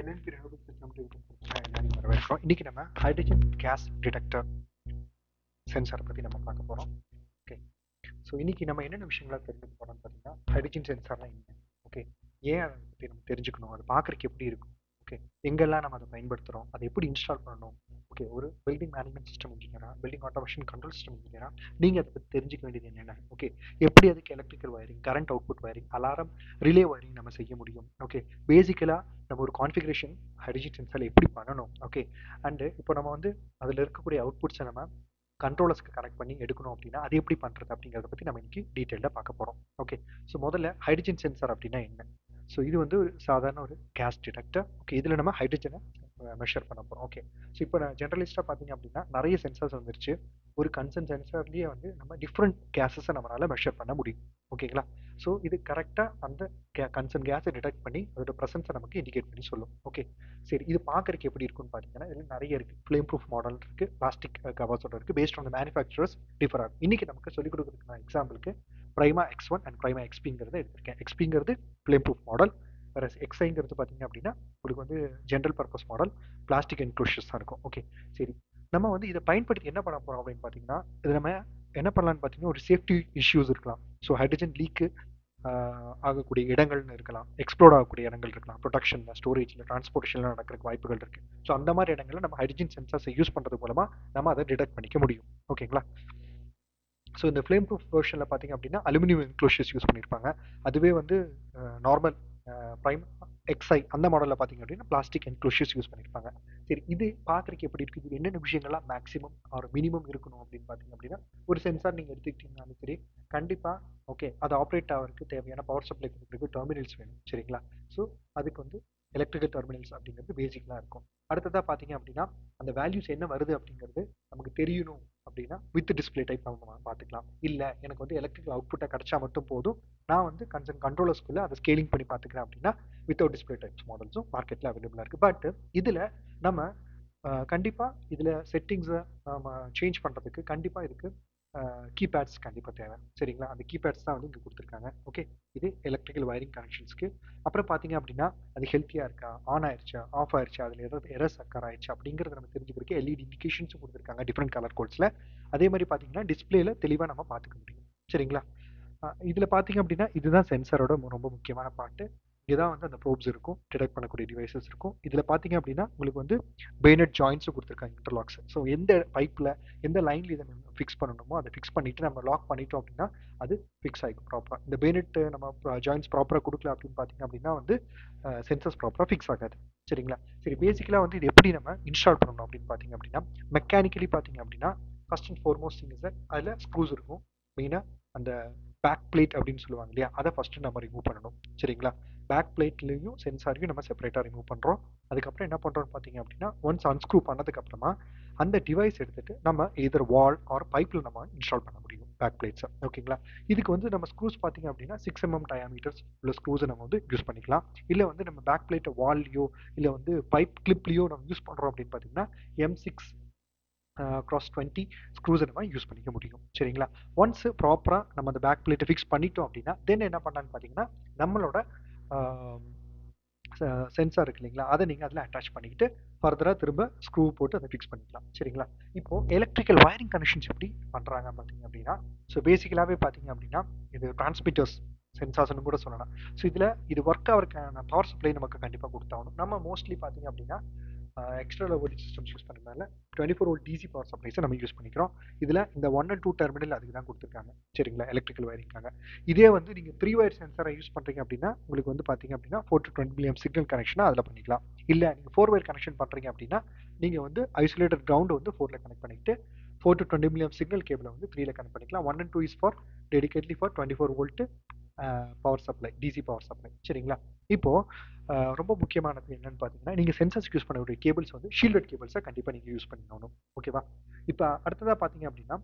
LNB ரெனோபிள் system எல்லாரையும் வரவேற்கிறோம் இன்றைக்கி நம்ம ஹைட்ரஜன் கேஸ் டிடெக்டர் சென்சாரை பற்றி நம்ம பார்க்க போகிறோம் ஓகே ஸோ இன்றைக்கி நம்ம என்னென்ன விஷயங்களா தெரிஞ்சுக்க போகிறோம்னு பார்த்தீங்கன்னா ஹைட்ரஜன் சென்சார்லாம் என்ன? ஓகே ஏன் அதை பற்றி நம்ம தெரிஞ்சுக்கணும்? அது பார்க்குறக்கு எப்படி இருக்கும்? ஓகே எங்கெல்லாம் நம்ம அதை பயன்படுத்துகிறோம் அதை எப்படி இன்ஸ்டால் பண்ணணும்? ஓகே ஒரு பில்டிங் மேனேஜ்மெண்ட் சிஸ்டம் இன்ஜினியரா பில்டிங் ஆட்டோமேஷன் கண்ட்ரோல் சிஸ்டம் இன்ஜினியரா நீங்கள் அதை பற்றி தெரிஞ்சுக்க வேண்டியது என்னென்ன? ஓகே எப்படி அதுக்கு electrical wiring current output wiring alarm relay wiring நம்ம செய்ய முடியும்? ஓகே பேசிக்கலாக நம்ம ஒரு கான்ஃபிகரேஷன் ஹைட்ரஜன் சென்சாரில் எப்படி பண்ணணும்? ஓகே அண்டு இப்போ நம்ம வந்து அதில் இருக்கக்கூடிய அவுட்புட்ஸை நம்ம கண்ட்ரோலர்ஸ்க்கு கனெக்ட் பண்ணி எடுக்கணும் அப்படின்னா அது எப்படி பண்ணுறது அப்படிங்கிறத பற்றி நம்ம இன்றைக்கி டீட்டெயிலாக பார்க்க போகிறோம் ஓகே ஸோ முதல்ல ஹைட்ரஜன் சென்சார் அப்படின்னா என்ன? ஸோ இது வந்து ஒரு சாதாரண ஒரு கேஸ் டிடெக்டர் ஓகே இதில் நம்ம ஹைட்ரஜனை மெஷர் பண்ண போகிறோம் ஓகே ஸோ இப்போ நான் ஜென்ரலிஸ்ட்டாக பார்த்தீங்க அப்படின்னா நிறைய சென்சார்ஸ் வந்துருச்சு. ஒரு கன்சர்ன் சென்சார்லேயே வந்து நம்ம டிஃப்ரெண்ட் கேஸஸை நம்மளால் மெஷர் பண்ண முடியும். ஓகேங்களா? ஸோ இது கரெக்டாக அந்த கே கன்சர்ன் கேஸை டிடெக்ட் பண்ணி அதோட ப்ரெசன்ஸை நமக்கு இண்டிகேட் பண்ணி சொல்லும். ஓகே சரி இது பார்க்குறதுக்கு எப்படி இருக்குன்னு பார்த்தீங்கன்னா இதில் நிறைய இருக்குது ஃப்ளேம் ப்ரூஃப் மாடல் இருக்குது பிளாஸ்டிக் கவர்ஸோட இருக்குது based on the manufacturers differ ஆகும். இன்றைக்கி நமக்கு சொல்லிக் கொடுக்குறதுக்கு நான் எக்ஸாம்பிளுக்கு Prima X one and Prima எக்ஸ்பிங்கிறத எடுத்திருக்கேன். எக்ஸ்பிங்கிறது ஃப்ளேம் ப்ரூஃப் மாடல் வேறு எக்ஸ்ஐங்கிறது பார்த்தீங்க அப்படின்னா உங்களுக்கு வந்து general purpose model plastic enclosures தான் இருக்கும். ஓகே சரி. நம்ம வந்து இதை பயன்படுத்தி என்ன பண்ண போகிறோம் அப்படின்னு பார்த்தீங்கன்னா இது நம்ம என்ன பண்ணலான்னு பார்த்தீங்கன்னா ஒரு சேஃப்டி இஷ்யூஸ் இருக்கலாம். ஸோ ஹைட்ரஜன் லீக்கு ஆகக்கூடிய இடங்கள்னு இருக்கலாம். எக்ஸ்ப்ளோர் ஆகக்கூடிய இடங்கள் இருக்கலாம். ப்ரொடக்ஷனில் ஸ்டோரேஜில் டிரான்ஸ்போர்ட்டேஷனில் நடக்கிறதுக்கு வாய்ப்புகள் இருக்குது ஸோ அந்த மாதிரி இடங்களில் நம்ம ஹைட்ரஜன் சென்சார்ஸை யூஸ் பண்ணுறது மூலமாக நம்ம அதை டிடெக்ட் பண்ணிக்க முடியும். ஓகேங்களா ஸோ இந்த ஃப்ளேம் ப்ரூஃப் வெர்ஷனில் பார்த்தீங்க அப்படின்னா அலுமினியம் இன்க்ளோஷர்ஸ் யூஸ் பண்ணியிருப்பாங்க அதுவே வந்து நார்மல் ப்ரைம் எக்ஸ்ஐ அந்த மாடலில் பார்த்தீங்க அப்படின்னா பிளாஸ்டிக் என்க்ளோஷர்ஸ் யூஸ் பண்ணியிருப்பாங்க சரி இது பார்க்குறதுக்கு எப்படி இருக்குது இது என்னென்ன விஷயங்கள்லாம் மேக்ஸிமம் ஒரு மினிமம் இருக்கணும் அப்படின்னு பார்த்தீங்க அப்படின்னா ஒரு சென்சார் நீங்கள் எடுத்துக்கிட்டீங்கன்னாலும் சரி கண்டிப்பாக ஓகே அது ஆப்ரேட் ஆகிறதுக்கு தேவையான பவர் சப்ளை கொடுக்குறதுக்கு டெர்மினல்ஸ் வேணும் சரிங்களா? ஸோ அதுக்கு வந்து எலக்ட்ரிக்கல் டெர்மினல்ஸ் அப்படிங்கிறது பேசிக்கலாக இருக்கும். அடுத்ததாக பார்த்தீங்க அப்படின்னா அந்த வேல்யூஸ் என்ன வருது அப்படிங்கிறது நமக்கு தெரியணும். அப்படின்னா வித் டிஸ்பிளே டைப் நம்ம பார்த்துக்கலாம். இல்லை எனக்கு வந்து எலக்ட்ரிக்கல் அவுட்புட்டை கிடைச்சா மட்டும் போதும். நான் வந்து கன்சர்ன் கண்ட்ரோலர்ஸ்குள்ளே அதை ஸ்கேலிங் பண்ணி பார்த்துக்கிறேன் அப்படின்னா வித்தவுட் டிஸ்பிளே டைப்ஸ் மாடல்ஸும் மார்க்கெட்டில் அவைலபிளாக இருக்குது பட் இதில் நம்ம கண்டிப்பாக இதில் செட்டிங்ஸை நம்ம சேஞ்ச் பண்ணுறதுக்கு கண்டிப்பாக இதுக்கு கீபேட்ஸ் கண்டிப்பாக தேவை. சரிங்களா? அந்த கீபேட்ஸ் தான் வந்து இங்கே கொடுத்துருக்காங்க. ஓகே இது எலக்ட்ரிக்கல் வயரிங் கனெக்ஷன்ஸ்க்கு அப்புறம் பார்த்தீங்க அப்படின்னா அது ஹெல்த்தியாக இருக்கா? ஆன் ஆயிடுச்சா ஆஃப் ஆயிடுச்சா அதில் ஏதாவது எரஸ் அக்கர் ஆயிடுச்சு அப்படிங்கிறத நம்ம தெரிஞ்சுக்கிறதுக்கு எல்இடி இண்டிகேஷன்ஸும் கொடுத்துருக்காங்க டிஃப்ரெண்ட் கலர் கோட்ஸில் அதே மாதிரி பார்த்தீங்கன்னா டிஸ்பிளேல தெளிவாக நம்ம பார்த்துக்க முடியும். சரிங்களா? இதில் பார்த்தீங்க அப்படின்னா இதுதான் சென்சரோட ரொம்ப முக்கியமான பாட்டு இங்கே தான் வந்து அந்த ப்ரோப்ஸ் இருக்கும். டிடெக்ட் பண்ணக்கூடிய டிவைசஸ் இருக்கும். இதில் பார்த்தீங்க அப்படின்னா உங்களுக்கு வந்து பெய்னட் ஜாயின்ஸும் கொடுத்துருக்காங்க இன்டர்லாக்ஸ் ஸோ எந்த பைப்பில் எந்த லைனில் இதை நம்ம ஃபிக்ஸ் பண்ணணுமோ அதை ஃபிக்ஸ் பண்ணிவிட்டு நம்ம லாக் பண்ணிட்டோம் அப்படின்னா அது ஃபிக்ஸ் ஆகிக்கும் ப்ராப்பராக இந்த பெயினட் நம்ம ஜாயின்ஸ் ப்ராப்பராக கொடுக்கல அப்படின்னு பார்த்தீங்க அப்படின்னா வந்து சென்சஸ் ப்ராப்பராக ஃபிக்ஸ் ஆகாது. சரிங்களா? சரி பேசிக்கலாக வந்து இது எப்படி நம்ம இன்ஸ்டால் பண்ணணும் அப்படின்னு பார்த்தீங்க அப்படின்னா மெக்கானிக்கலி பார்த்தீங்க அப்படின்னா first and foremost thing sir அதில் ஸ்க்ரூஸ் இருக்கும். மெயினாக அந்த பேக் பிளேட் அப்படின்னு சொல்லுவாங்க இல்லையா? அதை ஃபஸ்ட்டு நம்ம ரிமூவ் பண்ணணும். சரிங்களா? பேக் பிளேட்லேயும் சென்சாரையும் நம்ம செப்பரேட்டாக ரிமூவ் பண்ணுறோம் அதுக்கப்புறம் என்ன பண்ணுறோம்னு பார்த்தீங்க அப்படின்னா ஒன்ஸ் அன்ஸ்க்ரூ பண்ணதுக்கப்புறமா அந்த டிவைஸ் எடுத்துகிட்டு நம்ம எதர் வால் ஆர் பைப்பில் நம்ம இன்ஸ்டால் பண்ண முடியும் பேக் பிளேட்ஸை ஓகேங்களா இதுக்கு வந்து நம்ம ஸ்க்ரூஸ் பார்த்தீங்க அப்படின்னா சிக்ஸ் எம்எம் டயாமீட்டர்ஸ் உள்ள ஸ்க்ரூஸை நம்ம வந்து யூஸ் பண்ணிக்கலாம். இல்லை வந்து நம்ம பேக் பிளேட்டை வால்லையோ இல்லை வந்து பைப் கிளிப்லேயோ நம்ம யூஸ் பண்ணுறோம் அப்படின்னு பார்த்தீங்கன்னா எம் சிக்ஸ் க்ராஸ் டுவெண்ட்டி ஸ்க்ரூஸை நம்ம யூஸ் பண்ணிக்க முடியும். சரிங்களா? ஒன்ஸ் ப்ராப்பராக நம்ம அந்த பேக் பிளேட்டை ஃபிக்ஸ் பண்ணிட்டோம் அப்படின்னா தென் என்ன பண்ணலான்னு பார்த்தீங்கன்னா நம்மளோட சென்சார் இருக்கு இல்லைங்களா? அதை நீங்கள் அதில் அட்டாச் பண்ணிக்கிட்டு ஃபர்தராக திரும்ப ஸ்க்ரூ போட்டு அதை ஃபிக்ஸ் பண்ணிக்கலாம். சரிங்களா? இப்போ எலக்ட்ரிக்கல் வயரிங் கனெக்ஷன்ஸ் எப்படி பண்ணுறாங்க பார்த்தீங்க அப்படின்னா ஸோ பேசிக்கலாகவே பார்த்தீங்க அப்படின்னா இது டிரான்ஸ்மிட்டர்ஸ் சென்சார்ஸ்னு கூட சொல்லலாம். ஸோ இதில் இது ஒர்க் ஆகிறதுக்கான பவர் சப்ளை நமக்கு கண்டிப்பாக கொடுத்தாகணும் நம்ம மோஸ்ட்லி பார்த்தீங்க அப்படின்னா எக்ஸ்ட்ரா வோல்டேஜ் சிஸ்டம்ஸ் யூஸ் பண்ணுறதுனால twenty four volt DC power சப்ளைஸை நம்ம யூஸ் பண்ணிக்கிறோம். இதில் இந்த ஒன் அண்ட் டூ டெர்மினல் அதுக்கு தான் கொடுத்துருக்காங்க. சரிங்களா? எலக்ட்ரிக்கல் வயரிங்காக இதே வந்து நீங்கள் த்ரீ வயர் சென்சரை யூஸ் பண்ணுறீங்க அப்படின்னா உங்களுக்கு வந்து பார்த்தீங்க அப்படின்னா four to twenty milliamp signal கனெக்ஷனாக அதில் பண்ணிக்கலாம். இல்லை நீங்கள் ஃபோர் வயர் கனெக்ஷன் பண்ணுறீங்க அப்படின்னா நீங்கள் வந்து ஐசோலேட்டட் கிரவுண்டு வந்து ஃபோரில் கனெக்ட் பண்ணிக்கிட்டு four to twenty milliamp signal கேபிளை வந்து த்ரீல கனெக்ட் பண்ணிக்கலாம். One and two is for dedicatedly for twenty four volt power supply DC power supply சரிங்களா? இப்போது ரொம்ப முக்கியமானது என்னன்னு பார்த்தீங்கன்னா நீங்கள் சென்சர்ஸ் யூஸ் பண்ணக்கூடிய கேபிள்ஸ் வந்து ஷீல்டட் கேபிள்ஸை கண்டிப்பாக நீங்கள் யூஸ் பண்ணிக்கணும். ஓகேவா இப்போ அடுத்ததாக பார்த்தீங்க அப்படின்னா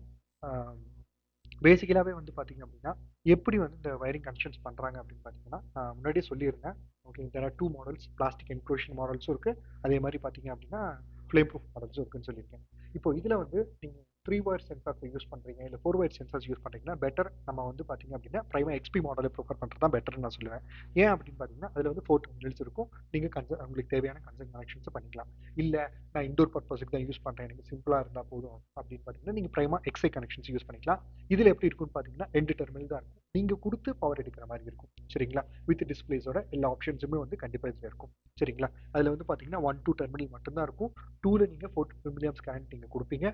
பேசிக்கலாகவே வந்து பார்த்தீங்க அப்படின்னா எப்படி வந்து இந்த வயரிங் கனெக்ஷன்ஸ் பண்ணுறாங்க அப்படின்னு பார்த்தீங்கன்னா நான் முன்னாடியே சொல்லியிருந்தேன். Okay there are two models plastic enclosure மாடல்ஸும் இருக்குது அதே மாதிரி பார்த்தீங்க அப்படின்னா ஃப்ளேம் ப்ரூஃப் மாடல்ஸும் இருக்குன்னு சொல்லியிருக்கேன். இப்போ இதில் வந்து நீங்கள் த்ரீ வயர் சென்சார்ஸ் யூஸ் பண்ணுறீங்க இல்லை ஃபோர் வயர் சென்சார்ஸ் யூஸ் பண்ணுறீங்கன்னா பெட்டர் நம்ம வந்து பார்த்தீங்க அப்படின்னா ப்ரைமா எக்ஸ்பி மாடலை ப்ரிஃபர் பண்ணுறது தான் பெட்டர்னு நான் சொல்லுவேன். ஏன் அப்படின்னு பார்த்தீங்கன்னா அதில் வந்து ஃபோர் டெர்மினல்ஸ் இருக்கும். நீங்கள் கன்ச உங்களுக்கு தேவையான கன்சன் கனெக்ஷன்ஸ் பண்ணிக்கலாம். இல்லை நான் இண்டோர் பர்பஸுக்கு தான் யூஸ் பண்ணுறேன் எனக்கு சிம்பிளாக இருந்தால் போதும் அப்படின்னு பார்த்தீங்கன்னா நீங்கள் ப்ரைமா எக்ஸ்ஐ கனெக்ஷன்ஸ் யூஸ் பண்ணிக்கலாம். இதில் எப்படி இருக்கும்னு பார்த்தீங்கன்னா ரெண்டு டெர்மினல் தான் இருக்கும். நீங்கள் கொடுத்து பவர் எடுக்கிற மாதிரி இருக்கும். சரிங்களா? வித் டிஸ்பிளேஸோட எல்லா ஆப்ஷன்ஸுமே வந்து கண்டிப்பாக இதில் இருக்கும். சரிங்களா? அதில் வந்து பார்த்தீங்கன்னா ஒன் டூ டெர்மினல் மட்டும்தான் இருக்கும். டூவில் நீங்கள் ஃபோர் மில்லியம்ஸ் கரண்ட் நீங்கள் கொடுப்பீங்க.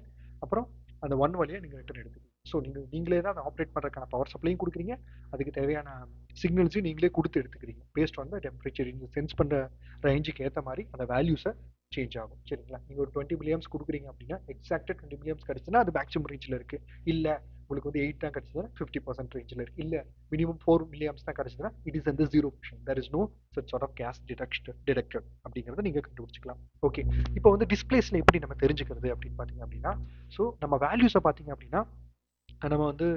அப்புறம் அந்த ஒன் வழியாக நீங்கள் ரிட்டர்ன் எடுத்துக்கணும். ஸோ நீங்கள் நீங்களே தான் அதை ஆப்ரேட் பண்ணுறதுக்கான பவர் சப்ளையும் கொடுக்குறீங்க. அதுக்கு தேவையான சிக்னல்ஸையும் நீங்களே கொடுத்து எடுத்துக்கிறீங்க. பேஸ்ட் வந்து டெம்பரேச்சர் நீங்கள் சென்ஸ் பண்ணுற ரேஞ்சுக்கு ஏற்ற மாதிரி அந்த வேல்யூஸை சேஞ்ச் ஆகும். சரிங்களா? நீங்கள் ஒரு டுவெண்ட்டி மில்லியம்ஸ் கொடுக்குறீங்க அப்படின்னா எக்ஸாக்டாக டுவெண்ட்டி மில்லியம்ஸ் கிடச்சுன்னா அது மேக்ஸிமம் ரேஞ்சில் இருக்குது இல்லை உங்களுக்கு வந்து எயிட் தான் கிடச்சதுன்னா ஃபிஃப்டி பர்சன்ட் ரேஞ்சில் இருக்குது இல்லை மினிமம் ஃபோர் மில்லியம்ஸ் தான் கிடச்சதுன்னா இட் இஸ் அந்த zero percent there is no such sort of gas detect detected அப்படிங்கிறத நீங்கள் கண்டுபிடிச்சிக்கலாம். ஓகே இப்போ வந்து டிஸ்பிளேஸில் எப்படி நம்ம தெரிஞ்சுக்கிறது அப்படின்னு பார்த்தீங்க அப்படின்னா ஸோ நம்ம வேல்யூஸை பார்த்தீங்க அப்படின்னா நம்ம வந்து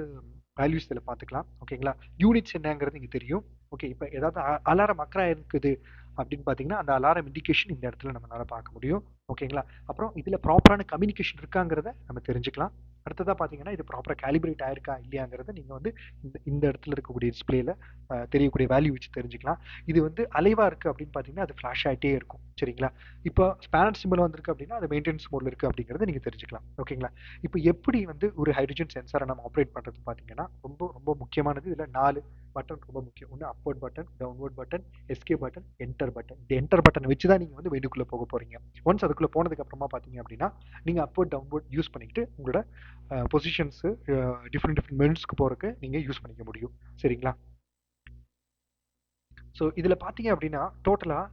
வேல்யூஸ் இதில் பார்த்துக்கலாம். ஓகேங்களா யூனிட்ஸ் என்னங்கிறது இங்கே தெரியும். ஓகே இப்போ ஏதாவது அலாரம் அக்கறா இருக்குது அப்படின்னு பார்த்தீங்கன்னா அந்த அலாரம் இண்டிகேஷன் இந்த இடத்துல நம்மளால் பார்க்க முடியும். ஓகேங்களா அப்புறம் இதில் ப்ராப்பரான கம்யூனிகேஷன் இருக்காங்கிறத நம்ம தெரிஞ்சுக்கலாம். அடுத்ததாக பார்த்தீங்கன்னா இது ப்ராப்பராக கேலிபிரேட் ஆயிருக்கா இல்லையாங்கிறத நீங்கள் வந்து இந்த இந்த இடத்துல இருக்கக்கூடிய டிஸ்பிளேல தெரியக்கூடிய வேல்யூ வச்சு தெரிஞ்சுக்கலாம். இது வந்து அலைவாக இருக்குது அப்படின்னு பார்த்தீங்கன்னா அது ஃப்ளாஷ் ஆகிட்டே இருக்கும். சரிங்களா? இப்போ ஸ்பேனட் சிம்பிள் வந்திருக்கு அப்படின்னா அது மெயின்டெனன்ஸ் மோடில் இருக்குது அப்படிங்கிறத நீங்கள் தெரிஞ்சுக்கலாம். ஓகேங்களா இப்போ எப்படி வந்து ஒரு ஹைட்ரஜன் சென்சாரை நம்ம ஆப்ரேட் பண்ணுறது பார்த்தீங்கன்னா ரொம்ப ரொம்ப முக்கியமானது. இதில் நாலு பட்டன் ரொம்ப முக்கியம். ஒன்று upward button downward button Esc button enter button இந்த என்டர் பட்டன் வச்சு தான் நீங்கள் வந்து மெனுக்குள்ளே போக போகிறீங்க ஒன்ஸ் அதுக்குள்ளே போனதுக்கு அப்புறமா பார்த்தீங்க அப்படின்னா நீங்கள் அப்வர்ட் டவுன்வர்ட் யூஸ் பண்ணிக்கிட்டு உங்களோட பொசிஷன்ஸு டிஃப்ரெண்ட் டிஃப்ரெண்ட் மெனுஸ்க்கு போகிறதுக்கு நீங்கள் யூஸ் பண்ணிக்க முடியும். சரிங்களா? ஸோ இதில் பார்த்தீங்க அப்படின்னா டோட்டலாக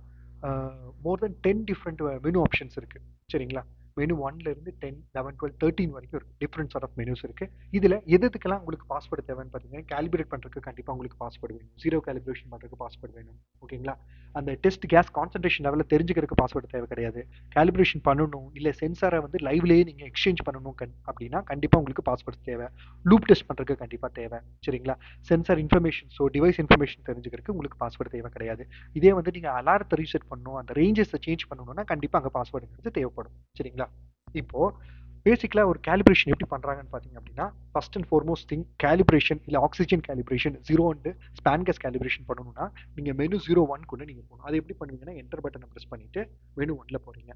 more than ten different menu options இருக்குது சரிங்களா? மெனு ஒன்லேருந்து டென் லெவன் டுவெல் தேர்ட்டின் வரைக்கும் இருக்குது டிஃப்ரெண்ட் சார்ட் ஆஃப் மெனுஸ் இருக்குது இதில் எது எதுக்கெல்லாம் உங்களுக்கு பாஸ்வேர்டு தேவைன்னு பார்த்தீங்கன்னா கேல்குலேட் பண்ணுறதுக்கு கண்டிப்பாக உங்களுக்கு பாஸ்வேர்டு வேணும். ஜீரோ கேல்குலேஷன் பண்ணுறதுக்கு பாஸ்வேர்டு வேணும். ஓகேங்களா? அந்த டெஸ்ட் கேஸ் கான்சன்ட்ரேஷன் லெவலில் தெரிஞ்சுக்கிறதுக்கு பாஸ்வேர்டு தேவை கிடையாது. கேல்குலேஷன் பண்ணணும் இல்லை சென்சாரை வந்து லைவ்லேயே நீங்கள் எக்ஸ்சேஞ்ச் பண்ணணும் கண் அப்படின்னா கண்டிப்பாக உங்களுக்கு பாஸ்வேர்டு தேவை. லூப் டெஸ்ட் பண்ணுறதுக்கு கண்டிப்பாக தேவை. சரிங்களா? Sensor information so device information தெரிஞ்சுக்கிறதுக்கு உங்களுக்கு பாஸ்வேர்டு தேவை கிடையாது. இதே வந்து நீங்கள் அலாரத்தை ரீசெட் பண்ணணும் அந்த ரேஞ்சஸை சேஞ்ச் பண்ணணும்னா கண்டிப்பாக அங்கே பாஸ்வேர்டுங்கிறது தேவைப்படும். சரிங்களா? இப்போ பேசிக்கலாக ஒரு கேலிப்ரேஷன் எப்படி பண்ணுறாங்கன்னு பார்த்தீங்க அப்படின்னா first and foremost thing calibration இல்லை oxygen calibration zero and span gas calibration பண்ணணும்னா நீங்கள் மெனு ஜீரோ ஒன்க்குள்ளே நீங்கள் போகணும். அது எப்படி பண்ணுவீங்கன்னா என்டர் பட்டனை ப்ரெஸ் பண்ணிவிட்டு மெனு ஒன்ல போகிறீங்க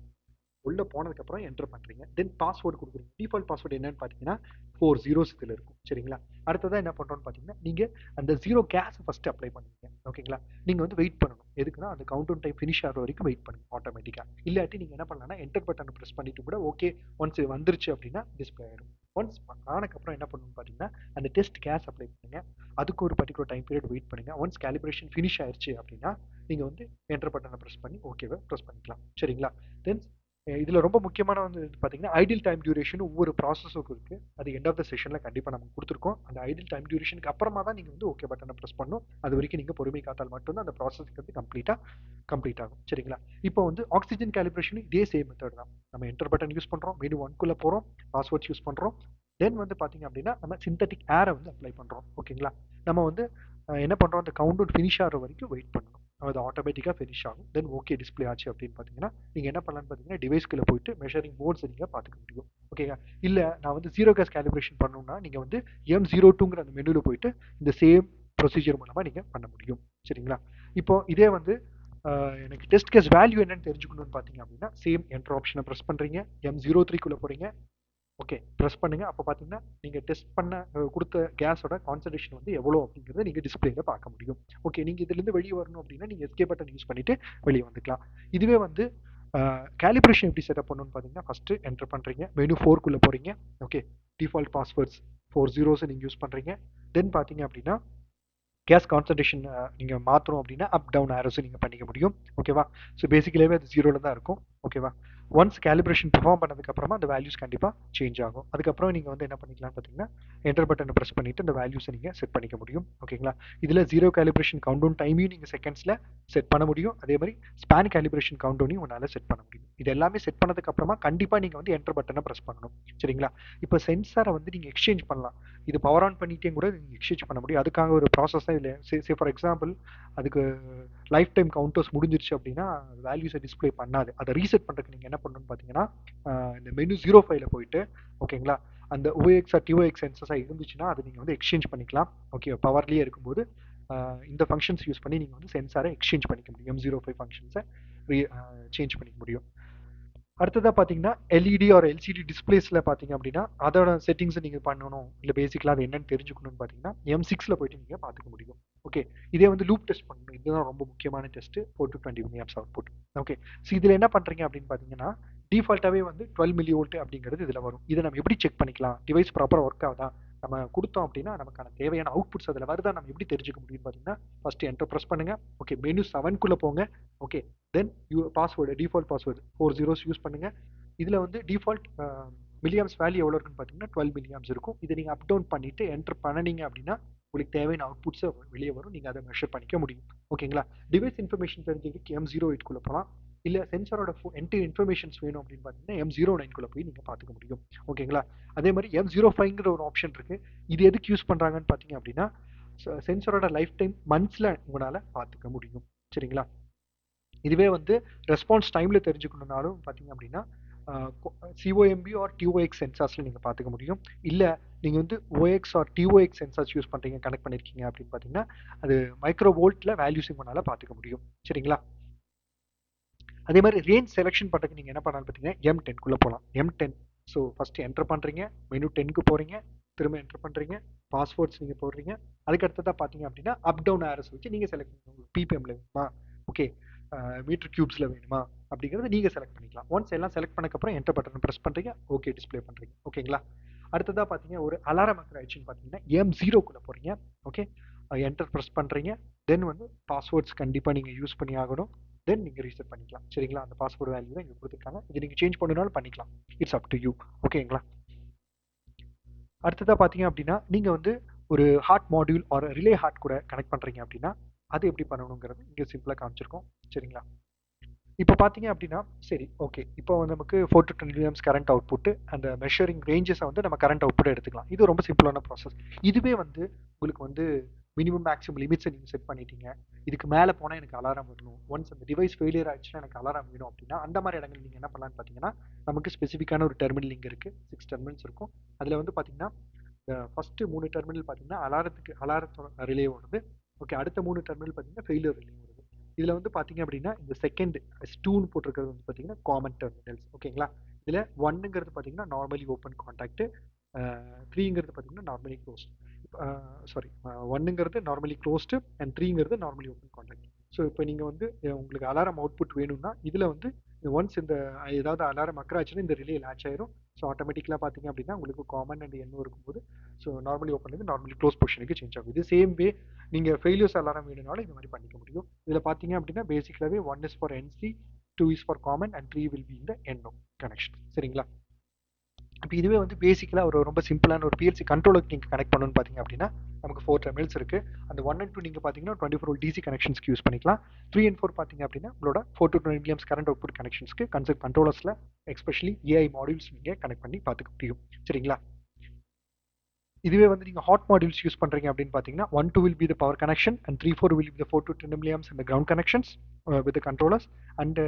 உள்ளே போனதுக்கப்புறம் என்டர் பண்ணுறீங்க தென் பாஸ்வேர்டு கொடுக்குறீங்க. டிஃபால்ட் பாஸ்வேர்டு என்னன்னு பார்த்தீங்கன்னா ஃபோர் ஜீரோஸ் இதில் இருக்கும். சரிங்களா? அடுத்ததாக என்ன பண்ணுறோன்னு பார்த்தீங்கன்னா நீங்கள் அந்த ஜீரோ கேஸ் ஃபஸ்ட்டு அப்ளை பண்ணுவீங்க. ஓகேங்களா நீங்கள் வந்து வெயிட் பண்ணணும். எதுக்குன்னா அந்த கவுண்ட் டவுன் டைம் ஃபினிஷ் ஆகிற வரைக்கும் வெயிட் பண்ணுங்க ஆட்டோமேட்டிக்காக இல்லாட்டி நீங்கள் என்ன பண்ணலாம்னா என்டர் பட்டன் ப்ரெஸ் பண்ணிட்டு கூட ஓகே ஒன்ஸ் இது வந்துருச்சு அப்படின்னா டிஸ்பிளே ஆயிடும். ஒன்ஸ் ஆனக்கப்புறம் என்ன பண்ணணும்னு பார்த்தீங்கன்னா அந்த டெஸ்ட் கேஸ் அப்ளை பண்ணுங்க. அதுக்கு ஒரு பர்டிகுலர் டைம் பீரியட் வெயிட் பண்ணுங்க. ஒன்ஸ் கேலிபிரேஷன் ஃபினிஷ் ஆயிடுச்சு அப்படின்னா நீங்கள் வந்து என்டர் பட்டனை ப்ரெஸ் பண்ணி ஓகேவை ப்ரெஸ் பண்ணிக்கலாம். சரிங்களா? தென் இதில் ரொம்ப முக்கியமான வந்து பார்த்தீங்கன்னா ஐடியல் டைம் டியூரேஷன் ஒவ்வொரு ப்ராசஸுக்கும் இருக்குது அது எண்ட் ஆஃப் த செஷனில் கண்டிப்பாக நம்ம கொடுத்துருக்கோம். அந்த ஐடியல் டைம் டியூரேஷனுக்கு அப்புறமா தான் நீங்கள் வந்து ஓகே பட்டனை ப்ரெஸ் பண்ணணும். அது வரைக்கும் நீங்கள் பொறுமை காத்தால் மட்டும்தான் அந்த ப்ராசஸ்க்கு வந்து கம்ப்ளீட்டாக கம்ப்ளீட் ஆகும். சரிங்களா? இப்போ வந்து ஆக்சிஜன் கேலிப்ரேஷன் இதே சேம் மெத்தட் தான். நம்ம என்டர் பட்டன் யூஸ் பண்ணுறோம் மெனு ஒன்குள்ளே போகிறோம் பாஸ்வேர்ட்ஸ் யூஸ் பண்ணுறோம் தென் வந்து பார்த்தீங்க அப்படின்னா நம்ம சிந்தட்டிக் ஏரை வந்து அப்ளை பண்ணுறோம் ஓகேங்களா நம்ம வந்து என்ன பண்ணுறோம் அந்த கவுண்ட் அவுட் ஃபினிஷ் ஆகிற வரைக்கும் வெயிட் பண்ணணும். அது ஆட்டோமேட்டிக்காக ஃபினிஷ் ஆகும். தென் ஓகே டிஸ்பிளே ஆச்சு அப்படின்னு பார்த்தீங்கன்னா நீங்கள் என்ன பண்ணலான்னு பார்த்தீங்கன்னா டிவைஸ்க்குள்ளே போயிட்டு மெஷரிங் மோட்ஸ் நீங்கள் பார்த்துக்க முடியும். ஓகேங்க இல்லை நான் வந்து ஜீரோ கேஸ் கேலிப்ரேஷன் பண்ணணும்னா நீங்கள் வந்து எம் ஜீரோ டூங்கிற அந்த மெனுவில் போயிட்டு இந்த சேம் ப்ரொசீஜர் மூலமாக நீங்கள் பண்ண முடியும். சரிங்களா? இப்போ இதே வந்து எனக்கு டெஸ்ட் கேஸ் வேல்யூ என்னன்னு தெரிஞ்சுக்கணும்னு பார்த்தீங்க அப்படின்னா சேம் என்ட்ரு ஆப்ஷனை ப்ரெஸ் பண்ணுறீங்க எம் ஜீரோ த்ரீக்குள்ளே போகிறீங்க ஓகே ப்ரெஸ் பண்ணுங்கள் அப்போ பார்த்தீங்கன்னா நீங்கள் டெஸ்ட் பண்ண கொடுத்த கேஸோட கான்சன்ட்ரேஷன் வந்து எவ்வளோ அப்படிங்கிறத நீங்கள் டிஸ்பிளேல பார்க்க முடியும். ஓகே நீங்கள் இதுலேருந்து வெளியே வரணும் அப்படின்னா நீங்கள் எஸ்கே பட்டன் யூஸ் பண்ணிவிட்டு வெளியே வந்துக்கலாம். இதுவே வந்து கேலிப்ரேஷன் எப்படி செட்டப் பண்ணணும்னு பார்த்தீங்கன்னா ஃபஸ்ட்டு என்டர் பண்ணுறீங்க மெனு ஃபோர்க்குள்ளே போகிறீங்க ஓகே டிஃபால்ட் பாஸ்வேர்ட்ஸ் ஃபோர் ஜீரோஸை நீங்கள் யூஸ் பண்ணுறீங்க தென் பார்த்தீங்க அப்படின்னா கேஸ் கான்சன்ட்ரேஷன் நீங்கள் மாற்றணும் அப்படின்னா அப் டவுன் ஆரோஸும் நீங்கள் பண்ணிக்க முடியும். ஓகேவா ஸோ பேசிக்கலாகவே அது ஜீரோவில் தான் இருக்கும். ஓகேவா ஒன்ஸ் கேலிப்ரேஷன் பெர்ஃபார்ம் பண்ணதுக்கப்புறமா அந்த வேல்யூஸ் கண்டிப்பாக சேஞ்ச் ஆகும். அதுக்கப்புறம் நீங்கள் வந்து என்ன பண்ணிக்கலாம்னு பார்த்தீங்கன்னா என்டர் பட்டனை ப்ரெஸ் பண்ணிவிட்டு அந்த வேல்யூஸை நீங்கள் செட் பண்ணிக்க முடியும். ஓகேங்களா இதில் ஜீரோ கேலிப்ரேஷன் கவுண்டவுன் டைமையும் நீங்கள் செகண்ட்ஸில் செட் பண்ண முடியும். அதே மாதிரி ஸ்பேன் கேலிப்ரேஷன் கவுண்டவுனையும் உன்னால் செட் பண்ண முடியும். இது எல்லாமே செட் பண்ணதுக்கப்புறமா கண்டிப்பாக நீங்கள் வந்து என்டர் பட்டனை ப்ரெஸ் பண்ணணும். சரிங்களா? இப்போ சென்சாரை வந்து நீங்கள் எக்ஸ்சேஞ்ச் பண்ணலாம். இது பவர் ஆன் பண்ணிட்டே கூட நீங்கள் எக்ஸ்சேஞ்ச் பண்ண முடியும். அதுக்காக ஒரு ப்ராசஸ் தான் இல்லை. சே ஃபார் எக்ஸாம்பிள் அதுக்கு லைஃப் டைம் கவுண்டர்ஸ் முடிஞ்சிருச்சு அப்படின்னா வேல்யூஸை டிஸ்பிளே பண்ணாது. அதை ரீசெட் பண்ணுறதுக்கு நீங்கள் என்ன பண்ணணும்னு பார்த்தீங்கன்னா இந்த மெனு ஜீரோ ஃபைவ்ல போயிட்டு ஓகேங்களா அந்த ஓஎக்ஸ் ஆர் டிஓஎக்ஸ் சென்சஸாக இருந்துச்சுன்னா அதை நீங்கள் வந்து எக்ஸ்சேஞ்ச் பண்ணிக்கலாம். ஓகே பவர்லேயே இருக்கும்போது இந்த ஃபங்க்ஷன்ஸ் யூஸ் பண்ணி நீங்கள் வந்து சென்சாரை எக்ஸ்சேஞ்ச் பண்ணிக்க முடியும். எம் ஜீரோ ஃபைவ் ஃபங்க்ஷன்ஸை ரீ சேஞ்ச் பண்ணிக்க முடியும். அடுத்ததாக பார்த்தீங்கன்னா எல்இடி ஆர் எல்சிடி டிஸ்பிளேஸில் பார்த்தீங்க அப்படின்னா அதோட செட்டிங்ஸை நீங்கள் பண்ணணும். இல்லை பேசிக்கலாக அது என்னன்னு தெரிஞ்சுக்கணும்னு பார்த்தீங்கன்னா எம் சிக்ஸில் போயிட்டு நீங்கள் பார்த்துக்க முடியும். ஓகே இதே வந்து லூப் டெஸ்ட் பண்ணணும். இதுதான் ரொம்ப முக்கியமான test four to twenty milliamps output okay so இதில் என்ன பண்ணுறீங்க அப்படின்னு பார்த்தீங்கன்னா டிஃபால்ட்டாகவே வந்து டுவெல் மில்லி வோல்ட் அப்படிங்கிறது இதில் வரும். இதை நம்ம எப்படி செக் பண்ணிக்கலாம்? டிவைஸ் ப்ராப்பராக ஒர்க் ஆகுதா? நம்ம கொடுத்தோம் அப்படின்னா நமக்கான தேவையான அவுட்புட்ஸ் அதில் வருதா நம்ம எப்படி தெரிஞ்சுக்க முடியும்னு பார்த்தீங்கன்னா ஃபர்ஸ்ட் என்டர் ப்ரெஸ் பண்ணுங்க. ஓகே மெனு செவன்குள்ளே போங்க. Okay then you password default password four zeros use பண்ணுங்க. இதில் வந்து டிஃபால்ட் மில்லியம்ஸ் வேல்யூ எவ்வளோ இருக்குன்னு பார்த்தீங்கன்னா டுவெல் மில்லியம்ஸ் இருக்கும். இதை நீங்கள் அப் டவுன் பண்ணிட்டு என்டர் பண்ணினீங்க அப்படின்னா உங்களுக்கு தேவையான அவுட்புட்ஸை வெளியே வரும். நீங்கள் அதை மெஷர் பண்ணிக்க முடியும். ஓகேங்களா டிவைஸ் இன்ஃபர்மேஷன் தெரிஞ்சுக்கிறதுக்கு எம் ஜீரோ எயிட்குள்ளே போகலாம் இல்லை சென்சாரோட என்டி இன்ஃபர்மேஷன்ஸ் வேணும் அப்படின்னு பார்த்தீங்கன்னா எம் ஜீரோ நைன்குள்ளே போய் நீங்கள் பார்த்துக்க முடியும். ஓகேங்களா அதே மாதிரி எம் ஜீரோ ஃபைவ்ங்கிற ஒரு ஆப்ஷன் இருக்குது இது எதுக்கு யூஸ் பண்ணுறாங்கன்னு பார்த்தீங்க அப்படின்னா சென்சாரோட லைஃப் டைம் மந்த்ஸில் உங்களால் பார்த்துக்க முடியும். சரிங்களா? இதுவே வந்து ரெஸ்பான்ஸ் டைமில் தெரிஞ்சுக்கணுன்னாலும் பார்த்தீங்க அப்படின்னா சிஓஎம்பி ஆர் டிஓஎக்ஸ் சென்சார்ஸில் நீங்கள் பார்த்துக்க முடியும். இல்லை நீங்கள் வந்து OX or TOX sensors use பண்ணுறீங்க கனெக்ட் பண்ணியிருக்கீங்க அப்படின்னு பார்த்தீங்கன்னா அது மைக்ரோ வோல்ட்டில் வேல்யூஸ் உங்களால் பார்த்துக்க முடியும். சரிங்களா? அதே மாதிரி ரேஞ்ச் செலெக்ஷன் பண்ணுறதுக்கு நீங்கள் என்ன பண்ணாலும் பார்த்தீங்கன்னா எம் டென்குள்ளே போகலாம் M ten so first enter பண்ணுறீங்க மெனு டென்க்கு போகிறீங்க திரும்ப என்டர் பண்ணுறீங்க பாஸ்வேர்ட்ஸ் நீங்கள் போடுறீங்க. அதுக்கு அடுத்ததாக பார்த்தீங்க அப்படின்னா அப் டவுன் ஆர்எஸ் வச்சு நீங்கள் செலக்ட் பண்ணுங்க பிபிஎம்ல வேணுமா? ஓகே மீட்டர் கியூப்ஸில் வேணுமா? அப்படிங்கிறத நீங்கள் செலக்ட் பண்ணிக்கலாம். ஒன்ஸ் எல்லாம் செலக்ட் பண்ணக்கப்புறம் என்டர் பட்டன் ப்ரெஸ் பண்ணுறீங்க ஓகே டிஸ்ப்ளே பண்ணுறீங்க ஓகேங்களா அடுத்ததாக பார்த்தீங்க ஒரு அலாரம் மக்கர் ஆயிடுச்சுன்னு பார்த்தீங்கன்னா எம் ஜீரோக்குள்ளே போகிறீங்க ஓகே என்டர் ப்ரெஸ் பண்ணுறீங்க தென் வந்து பாஸ்வேர்ட்ஸ் கண்டிப்பாக நீங்கள் யூஸ் பண்ணி ஆகணும். தென் நீங்கள் ரீசெட் பண்ணிக்கலாம். சரிங்களா? அந்த பாஸ்வேர்டு வேல்யூ தான் இங்கே கொடுத்துருக்காங்க. இது நீங்கள் சேஞ்ச் பண்ணனாலும் பண்ணிக்கலாம். இட்ஸ் அப் டு யூ ஓகேங்களா அடுத்ததாக பார்த்தீங்க அப்படின்னா நீங்கள் வந்து ஒரு HART module or relay HART கூட கனெக்ட் பண்ணுறீங்க அப்படின்னா அது எப்படி பண்ணணுங்கிறது இங்கே சிம்பிளாக காமிச்சிருக்கோம். சரிங்களா? இப்போ பார்த்தீங்க அப்படின்னா சரி ஓகே இப்போ வந்து நமக்கு four to ten milliamps current output அந்த மெஷரிங் ரேஞ்சஸை வந்து நம்ம கரண்ட் அவுட்புட் எடுத்துக்கலாம். இது ரொம்ப சிம்பிளான ப்ராசஸ் இதுவே வந்து உங்களுக்கு வந்து மினிமம் மேக்ஸிமம் லிமிட்ஸை நீங்கள் செட் பண்ணிட்டீங்க. இதுக்கு மேலே போனால் எனக்கு அலாரம் வரணும். ஒன்ஸ் அந்த டிவைஸ் ஃபெயிலியர் ஆயிடுச்சுன்னா எனக்கு அலாரம் வேணும் அப்படின்னா அந்த மாதிரி இடங்கள் நீங்கள் என்ன பண்ணலான்னு பார்த்தீங்கன்னா நமக்கு ஸ்பெசிஃபிக்கான ஒரு டெர்மினல் இங்கே இருக்குது சிக்ஸ் டெர்மினல்ஸ் இருக்கும். அதில் வந்து பார்த்தீங்கன்னா ஃபஸ்ட்டு மூணு டெர்மினல் பார்த்தீங்கன்னா அலாரத்துக்கு அலாரத்தோட ரிலே வருது ஓகே அடுத்த மூணு டெர்மினல் பார்த்தீங்கன்னா ஃபெயிலியர் ரிலே வருது இதில் வந்து பார்த்தீங்க அப்படின்னா இந்த செகண்ட் ஸ்டூன் போட்டிருக்கிறது வந்து பார்த்தீங்கன்னா காமன் டெர்மினல்ஸ் ஓகேங்களா இதில் ஒன்னுங்கிறது பார்த்தீங்கன்னா நார்மலி ஓப்பன் கான்டாக்ட் த்ரீங்கிறது பார்த்தீங்கன்னா நார்மலி க்ளோஸ் சாரி ஒன்னுங்கிறது நார்மலி க்ளோஸ்டு அண்ட் த்ரீங்கிறது நார்மலி ஓப்பன் கான்டாக்ட் ஸோ இப்போ நீங்கள் வந்து உங்களுக்கு அலாரம் அவுட்புட் வேணும்னா இதில் வந்து ஒன்ஸ் இந்த ஏதாவது அலாரம் அக்கராச்சுன்னா இந்த ரிலே லேட்ச் ஆயிரும். ஸோ ஆட்டோமேட்டிக்கலாக பார்த்தீங்க அப்படின்னா உங்களுக்கு காமன் அண்ட் எண்ணம் இருக்கும்போது ஸோ நார்மலி ஓப்பன் வந்து நார்மலி க்ளோஸ் பொசிஷனுக்கு சேஞ்ச் ஆகும். இது சேம் வே நீங்கள் ஃபெயிலியர்ஸ் அலாரம் வேணும்னாலும் இந்த மாதிரி பண்ணிக்க முடியும். இதில் பார்த்தீங்க அப்படின்னா பேசிக்கலாகவே one is for NC two is for common and three will be இந்த எண்ணோ கனெக்ஷன் சரிங்களா? இப்போ இதுவே வந்து பேசிக்கலாக ஒரு ரொம்ப சிம்பிளான ஒரு பிஎல்சி கண்ட்ரோலுக்கு நீங்கள் கனெக்ட் பண்ணணும்னு பார்த்தீங்க அப்படின்னா நமக்கு ஃபோர் டெர்மினல்ஸ் இருக்குது அந்த ஒன் அண்ட் டூ நீங்கள் பார்த்தீங்கன்னா டுவெண்ட்டி ஃபோர் டிசி கனெக்ஷன்ஸ்க்கு யூஸ் பண்ணிக்கலாம். த்ரீ அண்ட் ஃபோர் பார்த்தீங்க அப்படின்னா உங்களோட four to twenty Ms current output கனெக்ஷன்ஸ்க்கு concept கண்ட்ரோலர்ஸில் எஸ்பெஷலி ஏஐ மாடியூல்ஸ் நீங்கள் கனெக்ட் பண்ணி பார்த்துக்க முடியும். சரிங்களா? இதுவே வந்து நீங்கள் ஹாட் மாடியூல்ஸ் யூஸ் பண்ணுறீங்க அப்படின்னு பார்த்தீங்கன்னா one two will be the power connection and three four will be the four to ten milliamps அந்த ground connections with controllers and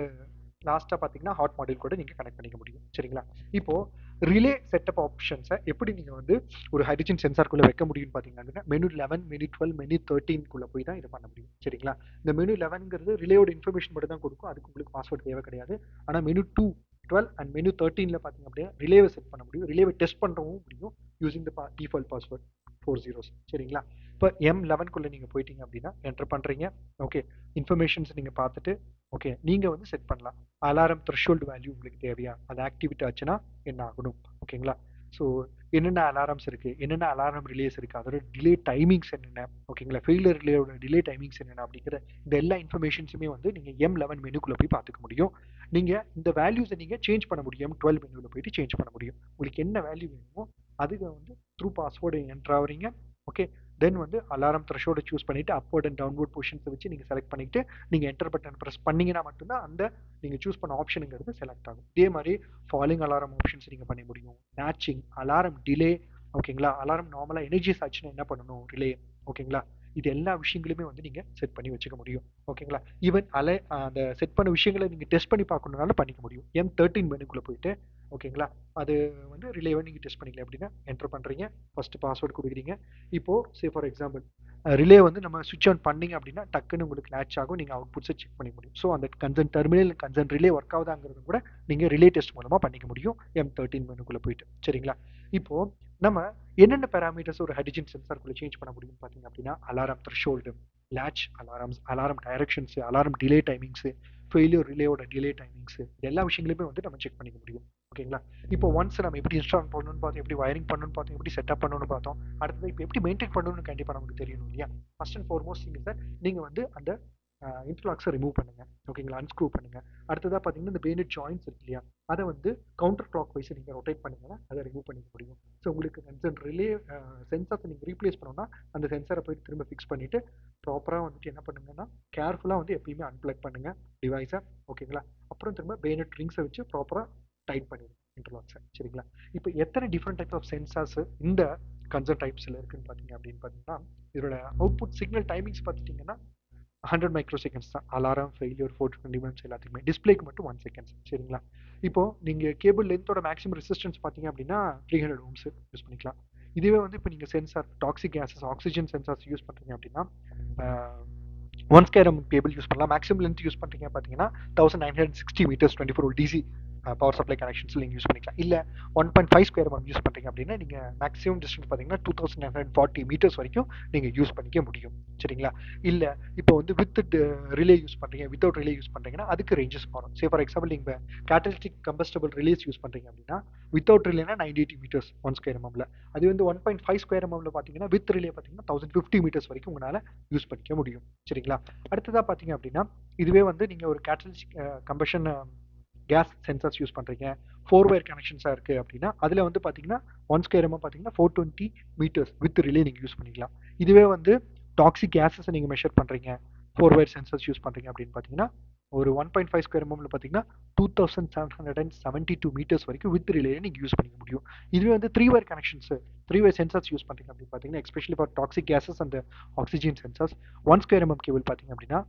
லாஸ்ட்டாக பார்த்தீங்கன்னா ஹாட் மாடியூல் கூட நீங்கள் கனெக்ட் பண்ணிக்க முடியும். சரிங்களா? இப்போது ரிலே செட்டப் ஆப்ஷன்ஸை எப்படி நீங்கள் வந்து ஒரு ஹைட்ரஜன் சென்சார்க்குள்ளே வைக்க முடியும்னு பார்த்தீங்கன்னா menu eleven menu twelve menu தேர்ட்டீன்குள்ளே போய் தான் இதை பண்ண முடியும். சரிங்களா? இந்த மெனு லெவன்ங்கிறது ரிலேயோட இன்ஃபர்மேஷன் மட்டும் தான் கொடுக்கும். அதுக்கு உங்களுக்கு பாஸ்வேர்ட் தேவை கிடையாது. ஆனால் menu two twelve and menu தேர்ட்டீனில் பார்த்தீங்க அப்படின்னா ரிலேவை செட் பண்ண முடியும். ரிலேவை டெஸ்ட் பண்ணுறவும் முடியும். Using the default password four zeros சரிங்களா? இப்போ எம் லெவன்குள்ளே நீங்கள் போயிட்டீங்க அப்படின்னா என்டர் பண்ணுறீங்க ஓகே இன்ஃபர்மேஷன்ஸ் நீங்கள் பார்த்துட்டு ஓகே நீங்கள் வந்து செட் பண்ணலாம். அலாரம் த்ரெஷோல்டு வேல்யூ உங்களுக்கு தேவையா? அது ஆக்டிவிட்டி ஆச்சுன்னா என்ன ஆகணும்? ஓகேங்களா ஸோ என்னென்ன அலாரம்ஸ் இருக்குது என்னென்ன அலாரம் ரிலேஸ் இருக்குது அதோட டிலே டைமிங்ஸ் என்னென்ன? ஓகேங்களா ஃபெயிலியர் ரிலேயோட டிலே டைமிங்ஸ் என்னென்ன? அப்படிங்கிற இந்த எல்லா இன்ஃபர்மேஷன்ஸுமே வந்து நீங்கள் எம் லெவன் மெனுக்குள்ளே போய் பார்த்துக்க முடியும். நீங்கள் இந்த வேல்யூஸை நீங்கள் சேஞ்ச் பண்ண முடியும். எம் டுவெல் மெனுவில் போயிட்டு சேஞ்ச் பண்ண முடியும். உங்களுக்கு என்ன வேல்யூ வேணுமோ அதுக்கு வந்து த்ரூ பாஸ்வேர்டு என்ட்ரு ஆகிறீங்க ஓகே தென் வந்து அலாரம் த்ரெஷோட சூஸ் பண்ணிவிட்டு அப்வர்ட் அண்ட் டவுன்வோர்ட் பொசிஷன்ஸை வச்சு நீங்கள் செலக்ட் பண்ணிவிட்டு நீங்கள் என்டர் பட்டன் ப்ரெஸ் பண்ணிங்கன்னா மட்டும்தான் அந்த நீங்கள் சூஸ் பண்ண ஆப்ஷனுங்கிறது செலக்ட் ஆகும். இதே மாதிரி ஃபாலிங் அலாரம் ஆப்ஷன்ஸ் நீங்கள் பண்ண முடியும். மேட்சிங் அலாரம் டிலே ஓகேங்களா அலாரம் நார்மலாக எனர்ஜிஸ் ஆச்சுன்னா என்ன பண்ணணும்? ரிலே ஓகேங்களா இது எல்லா விஷயங்களுமே வந்து நீங்கள் செட் பண்ணி வச்சுக்க முடியும் ஓகேங்களா ஈவன் அலை அந்த செட் பண்ண விஷயங்களை நீங்கள் டெஸ்ட் பண்ணி பார்க்கணுனாலும் பண்ணிக்க முடியும். எம் தேர்ட்டின் மெனுக்குள்ளே போயிட்டு ஓகேங்களா? அது வந்து ரிலேவை நீங்கள் டெஸ்ட் பண்ணிக்கலாம். அப்படின்னா என்டர் பண்ணுறீங்க ஃபஸ்ட்டு பாஸ்வேர்டு கொடுக்குறீங்க. இப்போது சே ஃபார் எக்ஸாம்பிள் ரிலே வந்து நம்ம சுவிட்ச் ஆன் பண்ணீங்க அப்படின்னா டக்குன்னு உங்களுக்கு லேட்ச் ஆகும். நீங்கள் அவுட்புட்ஸை செக் பண்ணிக்க முடியும். ஸோ அந்த concern terminal concern relay work ஆகுதாங்கிறது கூட நீங்கள் ரிலே டெஸ்ட் மூலமாக பண்ணிக்க முடியும். எம் தேர்ட்டின் மெனுக்குள்ளே போயிட்டு. சரிங்களா? இப்போது நம்ம என்னென்ன பேராமீட்டர்ஸ் ஒரு ஹைட்ரஜன் சென்சார்க்குள்ளே சேஞ்ச் பண்ண முடியும்னு பார்த்தீங்க அப்படின்னா alarm threshold latch alarms alarm directions alarm delay timings failure ரிலேயோட delay timings எல்லா விஷயங்களுமே வந்து நம்ம செக் பண்ணிக்க முடியும். ஓகேங்களா? இப்போ ஒன்ஸ் நம்ம எப்படி இன்ஸ்டால் பண்ணணும்னு பார்த்தோம் எப்படி வயரிங் பண்ணணும்னு பார்த்தோம் எப்படி செட்டப் பண்ணணும்னு பார்த்தோம் அடுத்தது இப்போ எப்படி மெயின்டைன் பண்ணணும்னு கண்டிப்பாக நமக்கு தெரியணும் இல்லையா? ஃபர்ஸ்ட் அண்ட் ஃபார்மோஸ்ட் நீங்கள் சார் நீங்கள் வந்து அந்த இன்டர்லாக்ஸை ரிமூவ் பண்ணுங்க. ஓகேங்களா? அன்ஸ்க்ரூ பண்ணுங்க. அடுத்ததாக பார்த்தீங்கன்னா இந்த பேனட் ஜாயின்ஸ் இருக்கு இல்லையா? அதை வந்து கவுண்டர் கிளாக் வைஸ் நீங்கள் ரொட்டேட் பண்ணீங்கன்னா அதை ரிமூவ் பண்ணிக்க முடியும். ஸோ உங்களுக்கு கன்சர்ன் ரிலே சென்சார்ஸை நீங்கள் ரீப்ளேஸ் பண்ணோம்னா அந்த சென்சாரை போய் திரும்ப ஃபிக்ஸ் பண்ணிவிட்டு ப்ராப்பராக வந்துட்டு என்ன பண்ணுங்கன்னா கேர்ஃபுல்லாக வந்து எப்பயுமே அன்பிளக் பண்ணுங்கள் டிவைஸை ஓகேங்களா? அப்புறம் திரும்ப பேனட் ரிங்ஸை வச்சு ப்ராப்பராக டைட் பண்ணிடுங்க இன்டர்லாக்ஸை சரிங்களா? இப்போ எத்தனை டிஃப்ரெண்ட் டைப் ஆஃப் சென்சார்ஸ் இந்த கன்சர்ன் டைப்ஸில் இருக்குன்னு பார்த்தீங்க அப்படின்னு பார்த்தீங்கன்னா இதோட அவுட்புட் சிக்னல் டைமிங்ஸ் பார்த்துட்டிங்கன்னா ஹண்ட்ரட் மைக்ரோ செகண்ட்ஸ் தான். Alarm failure four twenty minutes எல்லாத்துக்குமே டிஸ்பிளேக்கு மட்டும் ஒன் செகண்ட்ஸ் சரிங்களா? இப்போ நீங்கள் கேபிள் லென்த்தோட மேக்ஸிமம் ரெசிஸ்டன்ஸ் பார்த்தீங்க அப்படின்னா த்ரீ ஹண்ட்ரட் ஓம்ஸ் யூஸ் பண்ணிக்கலாம். இதுவே வந்து இப்போ நீங்கள் sensor toxic gases oxygen sensors use பண்ணுறீங்க அப்படின்னா ஒன் ஸ்கேரம் கேபிள் யூஸ் பண்ணலாம். மேக்ஸிமம் லென்த் யூஸ் பண்ணுறீங்க பார்த்தீங்கன்னா thousand nine hundred sixty metres twenty four DC power supply connections நீங்கள் யூஸ் பண்ணிக்கலாம். இல்லை one point five square mm use பண்ணுறீங்க அப்படின்னா நீங்கள் மேக்ஸிமம் டிஸ்டன்ஸ் பார்த்தீங்கன்னா two thousand nine hundred forty metres வரைக்கும் நீங்கள் யூஸ் பண்ணிக்க முடியும். சரிங்களா? இல்லை இப்போ வந்து வித் ரிலே யூஸ் பண்ணுறீங்க வித்தவுட் ரிலே யூஸ் பண்ணுறீங்கன்னா அதுக்கு ரேஞ்சஸ் மாறும். சே ஃபார் எக்ஸாம்பிள் நீங்கள் கேட்டலிஸ்டிக் கம்பஸ்டபிள் ரிலேஸ் யூஸ் பண்ணுறீங்க அப்படின்னா without ரிலேனா ninety eighty metres one square எம்எம்ல அது வந்து ஒன் பாயிண்ட் ஃபைவ் ஸ்கொயர் எம்எம்ல பார்த்தீங்கன்னா வித் ரிலே பார்த்தீங்கன்னா தௌசண்ட் ஃபிஃப்டி மீட்டர்ஸ் வரைக்கும் உங்களால் யூஸ் பண்ணிக்க முடியும். சரிங்களா? அடுத்ததாக பார்த்தீங்க அப்படின்னா இதுவே வந்து நீங்கள் ஒரு catalytic combustion gas sensors use பண்ணுறீங்க ஃபோர் ஒயர் கனெக்ஷன்ஸாக இருக்குது அப்படின்னா அதில் வந்து பார்த்தீங்கன்னா ஒன் ஸ்கொயர் எம்எம் பார்த்தீங்கன்னா four twenty metres with relay நீங்கள் யூஸ் பண்ணிக்கலாம். இதுவே வந்து டாக்ஸிக் கேஸஸை நீங்கள் மெஷர் பண்ணுறீங்க ஃபோர் ஒயர் சென்சர்ஸ் யூஸ் பண்ணுறீங்க அப்படின்னு பார்த்தீங்கன்னா ஒரு ஒன் பாயிண்ட் ஃபைவ் ஸ்கொயர் எம்எம்ல பார்த்தீங்கன்னா two thousand seven hundred and seventy two metres வரைக்கும் வித் ரிலேயே நீங்கள் யூஸ் பண்ணிக்க முடியும். இதுவே வந்து three wire connections three wire sensors use பண்ணுறீங்க அப்படின்னு பார்த்தீங்கன்னா எஸ்பெஷலி ஃபார் டாக்ஸிக் கேஸஸ் அந்த oxygen sensors one square mm cable பார்த்தீங்க அப்படின்னா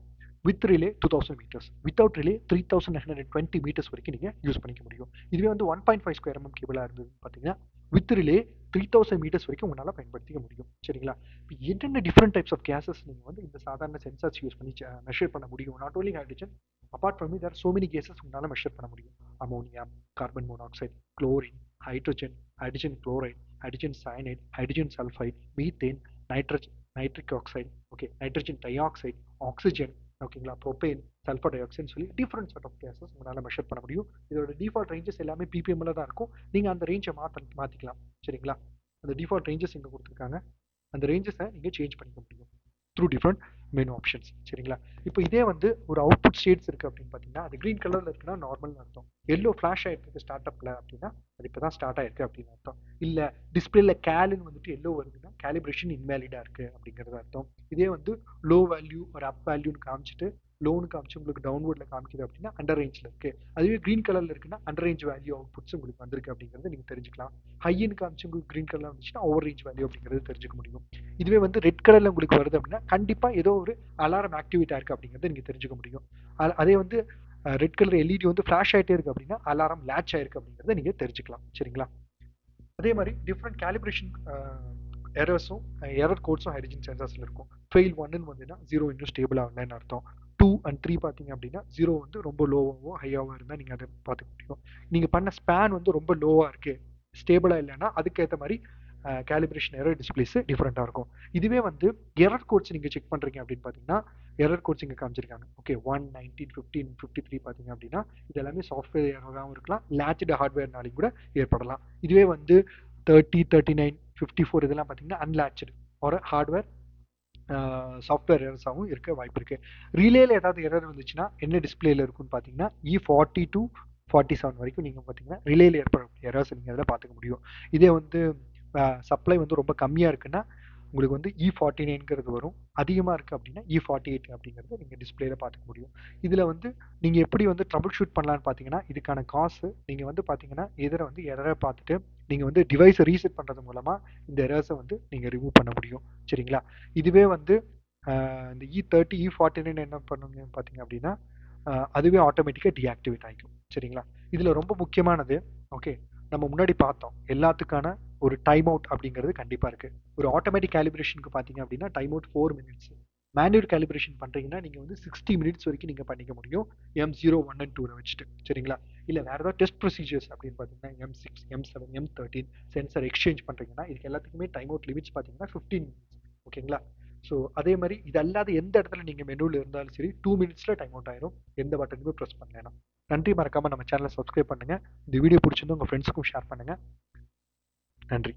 with relay two thousand metres without relay three thousand hundred twenty metres வரைக்கும் நீங்கள் யூஸ் பண்ணிக்க முடியும். இதுவே வந்து one point five square mm கேபிளாக இருந்தது பார்த்தீங்கன்னா with relay three thousand metres வரைக்கும் உங்களால் பயன்படுத்திக்க முடியும். சரிங்களா? இப்போ என்னென்ன டிஃப்ரெண்ட் டைப்ஸ் ஆஃப் கேசஸ் நீங்கள் வந்து இந்த சாதாரண சென்சார்ஸ் யூஸ் பண்ணி மெஷர் பண்ண முடியும்? Not only hydrogen apart from there so many gases உங்களால் மெஷர் பண்ண முடியும். Ammonia carbon monoxide chlorine hydrogen hydrogen chloride hydrogen cyanide hydrogen sulphide methane nitrogen nitric oxide okay nitrogen dioxide oxygen ஓகேங்களா? Propane sulphur டை ஆக்சைடுன்னு சொல்லி different set of gases உங்களால் measure பண்ண முடியும். இதோட டிஃபால்ட் ரேஞ்சஸ் எல்லாமே பிபிஎம்ல தான் இருக்கும். நீங்கள் அந்த ரேஞ்சை மாற்ற மாற்றிக்கலாம் சரிங்களா? அந்த டிஃபால்ட் ரேஞ்சஸ் இங்கே கொடுத்துருக்காங்க. அந்த ரேஞ்சஸை நீங்கள் சேஞ்ச் பண்ணிக்க முடியும். த்ரூ டிஃப்ரெண்ட் மெனு ஆப்ஷன்ஸ் சரிங்களா? இப்போ இதே வந்து ஒரு அவுட்புட் ஸ்டேட்ஸ் இருக்குது அப்படின்னு பார்த்தீங்கன்னா அது க்ரீன் கலரில் இருக்குன்னா நார்மல்னு அர்த்தம். எல்லோ ஃப்ளாஷ் ஆகிட்டு ஸ்டார்ட் அப்பில் அப்படின்னா அது இப்போ தான் ஸ்டார்ட் ஆயிருக்கு அப்படின்னு அர்த்தம். இல்லை டிஸ்பிளேல கேலுன்னு வந்துட்டு எல்லோ வருதுன்னா கேலிப்ரேஷன் இன்வேலிடாக இருக்குது அப்படிங்கிறது அர்த்தம். இதே வந்து லோ வேல்யூ ஒரு அப் வேல்யூன்னு காமிச்சிட்டு லோனு காமிச்சு உங்களுக்கு டவுன்வோர்டில் காமிக்குது அப்படின்னா அண்டர் ரேஞ்சில் இருக்குது அதுவே க்ரீன் கலரில் இருக்குன்னா அண்டர் ரேஞ்ச் வேல்யூ அவுட்புட்ஸ் உங்களுக்கு வந்திருக்கு அப்படிங்கிறது நீங்கள் தெரிஞ்சுக்கலாம். ஹைன்னு காமிச்சு உங்களுக்கு க்ரீன் கலர்ல வந்துச்சுன்னா ஓவர் ரேஞ்ச் வேல்யூ அப்படிங்கிறது தெரிஞ்சுக்க முடியும். இதுவே வந்து ரெட் கலரில் உங்களுக்கு வருது அப்படின்னா கண்டிப்பாக ஏதோ ஒரு அலாரம் ஆக்டிவேட்டாக இருக்குது அப்படிங்கிறது நீங்கள் தெரிஞ்சுக்க முடியும். அதே வந்து ரெட் கலர் எல்இடி வந்து ஃப்ளாஷ் ஆகிட்டே இருக்குது அப்படின்னா அலாரம் லேட்ச் ஆயிருக்கு அப்படிங்கிறத நீங்கள் தெரிஞ்சுக்கலாம். சரிங்களா? அதே மாதிரி டிஃப்ரெண்ட் கேலிப்ரேஷன் எரர்ஸும் எரர் கோட்ஸும் ஹைட்ரஜன் சென்சார்ஸில் இருக்கும். ஃபெயில் ஒன்னு வந்துன்னா ஜீரோ இன்னும் ஸ்டேபிள் ஆகலன்னு அர்த்தம். டூ அண்ட் த்ரீ பார்த்தீங்க அப்படின்னா ஜீரோ வந்து ரொம்ப லோவாகவோ ஹையாகவோ இருந்தால் நீங்கள் அதை பார்த்துக்க முடியும். நீங்கள் பண்ண ஸ்பேன் வந்து ரொம்ப லோவாக இருக்குது ஸ்டேபிளாக இல்லைன்னா அதுக்கேற்ற மாதிரி கேலிப்ரேஷன் எரர் டிஸ்பிளேஸ் டிஃப்ரெண்ட்டாக இருக்கும். இதுவே வந்து எரர் கோட்ஸ் நீங்கள் செக் பண்ணுறீங்க அப்படின்னு பார்த்தீங்கன்னா எரர் கோட்ஸ் இங்கே காமிச்சிருக்காங்க. Okay one nineteen fifteen fifty three பார்த்தீங்க அப்படின்னா இது எல்லாமே சாஃப்ட்வேர் எரராகவும் இருக்கலாம். லேட்சடு ஹார்ட்வேர்னாலையும் கூட ஏற்படலாம். இதுவே வந்து thirty thirty nine fifty four இதெல்லாம் பார்த்தீங்கன்னா அன்லேட்சடு ஒரு ஹார்ட்வேர் சாஃப்ட்வேர் எரர்ஸாகவும் இருக்க வாய்ப்பு இருக்குது ரிலேயில் ஏதாவது எரர் வந்துச்சுன்னா என்ன டிஸ்பிளேல இருக்குன்னு பார்த்தீங்கன்னா E e forty two forty seven வரைக்கும் நீங்கள் பார்த்தீங்கன்னா ரிலேயில் ஏற்படக்கூடிய எரர்ஸ் நீங்கள் அதில் பார்த்துக்க முடியும். இதே வந்து சப்ளை வந்து ரொம்ப கம்மியாக இருக்குன்னா உங்களுக்கு வந்து e இ ஃபார்ட்டி நைன்ங்கிறது வரும். அதிகமாக இருக்குது அப்படின்னா e இ ஃபார்ட்டி எயிட் அப்படிங்கிறத நீங்கள் டிஸ்பிளேல பார்த்துக்க முடியும். இதில் வந்து நீங்கள் எப்படி வந்து ட்ரபிள் ஷூட் பண்ணலான்னு பார்த்தீங்கன்னா இதுக்கான காசு நீங்கள் வந்து பார்த்தீங்கன்னா எதிர வந்து எரரை பார்த்துட்டு நீங்கள் வந்து டிவைஸை ரீசெட் பண்ணுறது மூலமாக இந்த எரர்ஸை வந்து நீங்கள் ரிமூவ் பண்ண முடியும். சரிங்களா? இதுவே வந்து இந்த E thirty E forty nine என்ன பண்ணுங்க பார்த்தீங்க அப்படின்னா அதுவே ஆட்டோமேட்டிக்காக டீஆக்டிவேட் ஆகிக்கும் சரிங்களா? இதில் ரொம்ப முக்கியமானது ஓகே நம்ம முன்னாடி பார்த்தோம். எல்லாத்துக்கான ஒரு டைம் அவுட் அப்படிங்கிறது கண்டிப்பாக இருக்குது ஒரு ஆட்டோமேட்டிக் கேலிப்ரேஷனுக்கு பார்த்தீங்க அப்படின்னா time out four minutes manual calibration பண்ணுறீங்கன்னா நீங்கள் வந்து சிக்ஸ்டி மினிட்ஸ் வரைக்கும் நீங்கள் பண்ணிக்க முடியும். எம் ஜீரோ ஒன் அண்ட் டூவில் வச்சுட்டு சரிங்களா? இல்லை வேறு ஏதாவது டெஸ்ட் ப்ரொசீஜர்ஸ் அப்படின்னு பார்த்தீங்கன்னா M six M seven M thirteen sensor exchange பண்ணுறீங்கன்னா இதுக்கு எல்லாத்துக்குமே டைம் அவுட் லிமிட்ஸ் பார்த்தீங்கன்னா ஃபிஃப்டீன் மினிட்ஸ் ஓகேங்களா? ஸோ அதே மாதிரி இது அல்லாத எந்த இடத்துல நீங்கள் மெனுவில் இருந்தாலும் சரி டூ மினிட்ஸில் டைம் அவுட் ஆயிரும். எந்த பட்டனுமே ப்ரெஸ் பண்ணலாம் நன்றி மறக்காமல் நம்ம சேனலை சப்ஸ்கிரைப் பண்ணுங்கள் இந்த வீடியோ பிடிச்சிருந்து உங்கள் ஃப்ரெண்ட்ஸுக்கும் ஷேர் பண்ணுங்கள் நன்றி.